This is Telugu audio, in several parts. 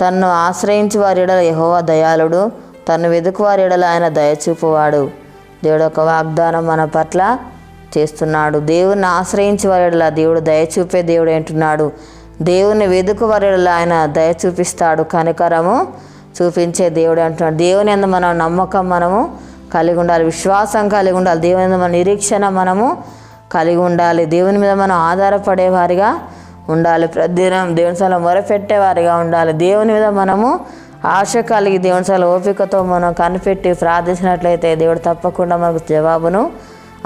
తన్ను ఆశ్రయించి వారిడల యహోవా దయాళుడు తను వెదుకు వారిడల ఆయన దయచూపువాడు దేవుడు ఒక వాగ్దానం మన పట్ల చేస్తున్నాడు. దేవుణ్ణి ఆశ్రయించి వారిడల దేవుడు దయచూపే దేవుడు ఏంటున్నాడు దేవుని వెదుకు వారి ఆయన దయ చూపిస్తాడు. కనికరము చూపించే దేవుడు అంటున్నాడు. దేవుని ఎందు మనం నమ్మకం మనము కలిగి ఉండాలి. విశ్వాసం కలిగి ఉండాలి. దేవుని మన నిరీక్షణ మనము కలిగి ఉండాలి. దేవుని మీద మనం ఆధారపడే వారిగా ఉండాలి. ప్రతిదినం దేవుని సల మొరపెట్టేవారిగా ఉండాలి. దేవుని మీద మనము ఆశ కలిగి దేవుని సల ఓపికతో మనం కనిపెట్టి ప్రార్థించినట్లయితే దేవుడు తప్పకుండా మనకు జవాబును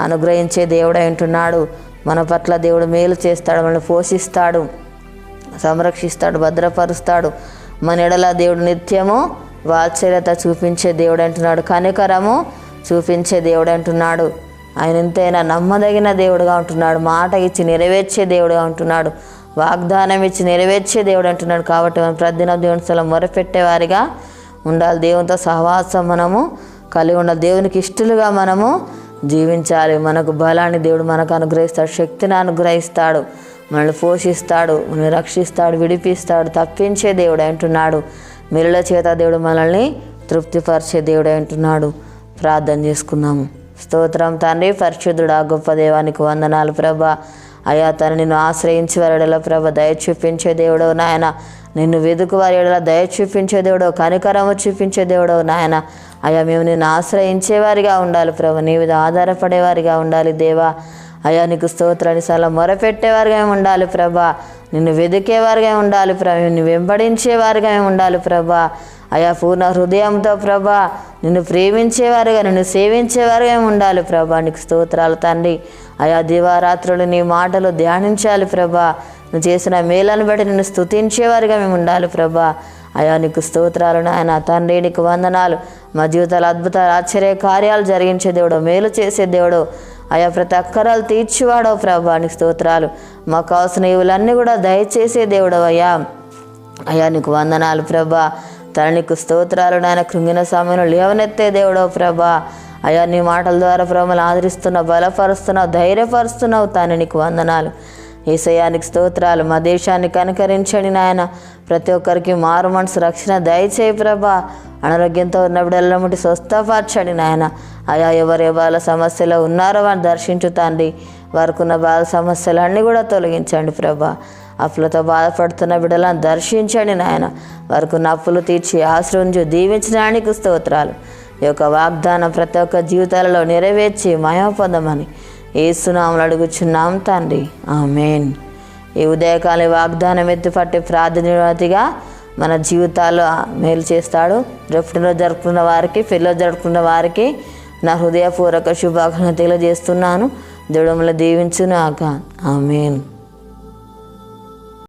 అనుగ్రహించే దేవుడు అంటున్నాడు మన పట్ల దేవుడు మేలు చేస్తాడు మనల్ని పోషిస్తాడు సంరక్షిస్తాడు భద్రపరుస్తాడు. మన ఎడల దేవుడు నిత్యము వాత్సల్యత చూపించే దేవుడు అంటున్నాడు కనికరము చూపించే దేవుడు అంటున్నాడు ఆయన ఎంతైనా నమ్మదగిన దేవుడుగా ఉంటున్నాడు. మాట ఇచ్చి నెరవేర్చే దేవుడుగా ఉంటున్నాడు. వాగ్దానం ఇచ్చి నెరవేర్చే దేవుడు అంటున్నాడు కాబట్టి మనం ప్రతిదినం దేవుని స్థలం మొరపెట్టేవారిగా ఉండాలి. దేవునితో సహవాసం మనము కలిగి ఉండాలి. దేవునికి ఇష్టలుగా మనము జీవించాలి. మనకు బలాన్ని దేవుడు మనకు అనుగ్రహిస్తాడు. శక్తిని అనుగ్రహిస్తాడు. మనల్ని పోషిస్తాడు. మనల్ని రక్షిస్తాడు. విడిపిస్తాడు. తప్పించే దేవుడు అంటున్నాడు మిరుల చేత దేవుడు మనల్ని తృప్తిపరిచే దేవుడు అంటున్నాడు ప్రార్థన చేసుకున్నాము స్తోత్రం తండ్రి పరిశుద్ధుడా గొప్ప దేవానికి వందనాలు ప్రభా. అయ్యా తను నిన్ను ఆశ్రయించి వారిడల ప్రభ దయ చూపించే దేవుడవు నాయన. నిన్ను వెదుకు వారి ఎడల దయ చూపించే దేవుడవు కనికరము చూపించే దేవుడవు నాయన. అయ్యా మేము నిన్ను ఆశ్రయించేవారిగా ఉండాలి ప్రభు. నీ మీద ఆధారపడేవారిగా ఉండాలి దేవా. అయ్యా నీకు స్తోత్రాన్ని చాలా మొరపెట్టేవారుగా మేము ఉండాలి ప్రభా. నిన్ను వెదికేవారుగా ఉండాలి ప్రభా. నిన్ను వెంబడించేవారుగా మేము ఉండాలి ప్రభా. అయా పూర్ణ హృదయంతో ప్రభా నిన్ను ప్రేమించేవారుగా నిన్ను సేవించేవారుగా ఉండాలి ప్రభా. నీకు స్తోత్రాలు తండ్రి. అయా దివారాత్రులు నీ మాటలు ధ్యానించాలి ప్రభా. నువ్వు చేసిన మేలను బట్టి నిన్ను స్తుతించేవారుగా మేము ఉండాలి ప్రభా. అయా నీకు స్తోత్రాలు నాయన తండ్రి. నీకు వందనాలు. మా జీవితాలు అద్భుతాలు ఆశ్చర్య కార్యాలు జరిగించే దేవుడు మేలు చేసే దేవుడు. అయ్యా ప్రతి అక్కరాలు తీర్చివాడవు ప్రభా నీకు స్తోత్రాలు. మాకు కావాల్సిన ఇవులన్నీ కూడా దయచేసే దేవుడు అయ్యా అయ్యా నీకు వందనాలు ప్రభా. తన నీకు స్తోత్రాలు నాయన కృంగిన సమయంలో లేవనెత్తే దేవుడో ప్రభా. అయ్యా నీ మాటల ద్వారా ప్రభలు ఆదరిస్తున్నావు బలపరుస్తున్నావు ధైర్యపరుస్తున్నావు తాను నీకు వందనాలు. ఈసయానికి స్తోత్రాలు. మా దేశాన్ని కనుకరించండి నాయన. ప్రతి ఒక్కరికి మారు మనసు రక్షణ దయచేయి ప్రభా. అనారోగ్యంతో ఉన్న బిడ్డలముటి స్వస్థపరచండి నాయన. అయా ఎవరు బాల సమస్యలో ఉన్నారో వారిని దర్శించు తండ్రి. వారికి ఉన్న బాధ సమస్యలన్నీ కూడా తొలగించండి ప్రభా. అప్పులతో బాధపడుతున్న బిడ్డలను దర్శించండి నాయన. వారికున్న అప్పులు తీర్చి ఆశ్రయించు దీవించడానికి స్తోత్రాలు. ఈ యొక్క వాగ్దానం ప్రతి ఒక్క జీవితాలలో నెరవేర్చి మహిమ పొందమని ఏసునామలు అడుగుచున్నాం తండ్రి. ఆమెన్. ఈ ఉదయకాల వాగ్దానం ఎత్తుపట్టి ప్రార్థనగా మన జీవితాల్లో మేలు చేస్తాడు. రేపు జరుపుకున్న వారికి ఫిల్లో జరుపుకున్న వారికి నా హృదయపూర్వక శుభాకాంక్షలు తెలియజేస్తున్నాను. దేవుడు మిమ్మల్ని దీవించునాక ఆమెన్.